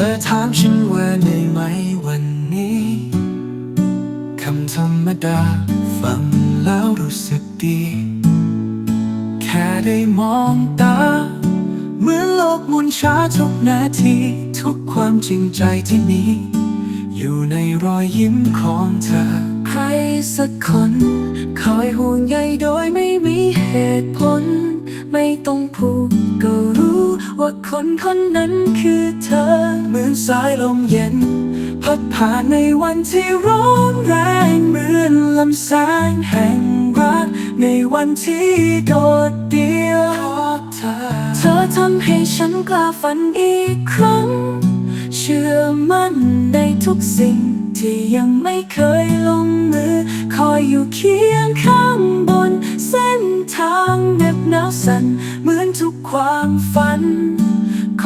ธอถามฉันว่าได้ไหมวันนี้ คำธรรมดาฟังแล้วรู้สึกดี แค่ได้มองตา เหมือนโลกมุนช้าทุกนาที ทุกความจริงใจที่มี อยู่ในรอยยิ้มของเธอ ใครสักคน คอยห่วงใยโดยไม่มีเหตุผล ไม่ต้องพูดก็รู้ ว่าคนคนนั้นคือเธอ เหมือนสายลมเย็น พัดผ่านในวันที่ร้อนแรงเหมือนลำแสงแห่งรัก ในวันที่โดดเดี่ยวเธอ เธอทำให้ฉันกล้าฝันอีกครั้ง เชื่อมั่นในทุกสิ่งที่ยังไม่เคยลงมือ คอยอยู่เคียงข้างบนเส้นทางเหน็บหนาวสั่นเหมือนทุกความฝัน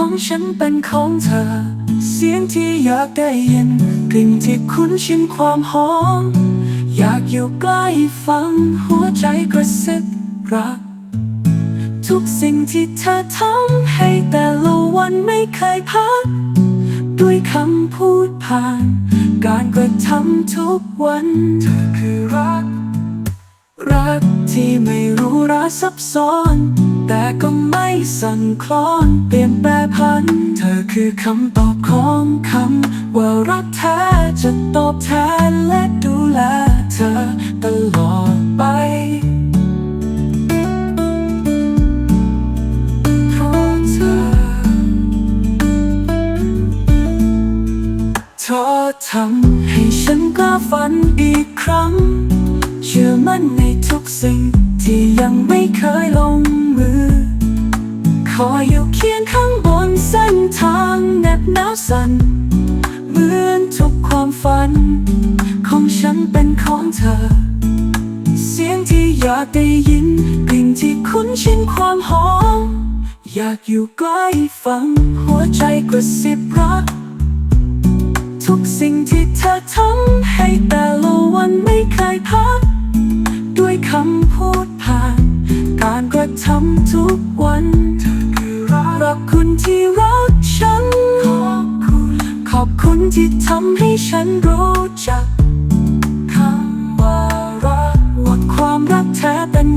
ของฉันเป็นของเธอ เสียงที่อยากได้ยิน กลิ่นที่คุ้นชินความหอม อยากอยู่ใกล้ฟังหัวใจกระซิบรัก ทุกสิ่งที่เธอทำให้แต่ละวันไม่เคยพัก ด้วยคำพูดผ่าน การกระทำทุกวัน เธอคือรัก รักที่ไม่รู้ราซับซ้อน แต่ก็ไม่สั่นคลอนเปลี่ยนแป พัน เธอคือคำตอบของคำ ว่ารักแท้จะตอบแทนและดูแลเธอตลอดไปเพราะเธอเธอทำให้ฉันกล้าฝันอีกครั้ง เชื่อมั่นในทุกสิ่งที่ยังไม่เคย สัน เหมือนทุกความฝัน ของฉันเป็นของเธอ เสียงที่อยากได้ยินกลิ่นที่คุ้นชินความหอม อยากอยู่ใกล้ฟัง หัวใจกระซิบรัก ทุกสิ่งที่เธอทำให้แต่ละวันไม่เคยพัก ด้วยคำพูดผ่าน การกระทำทุกวัน ที่ทำให้ฉันรู้จักคำว่ารักว่าความรักแท้เป็น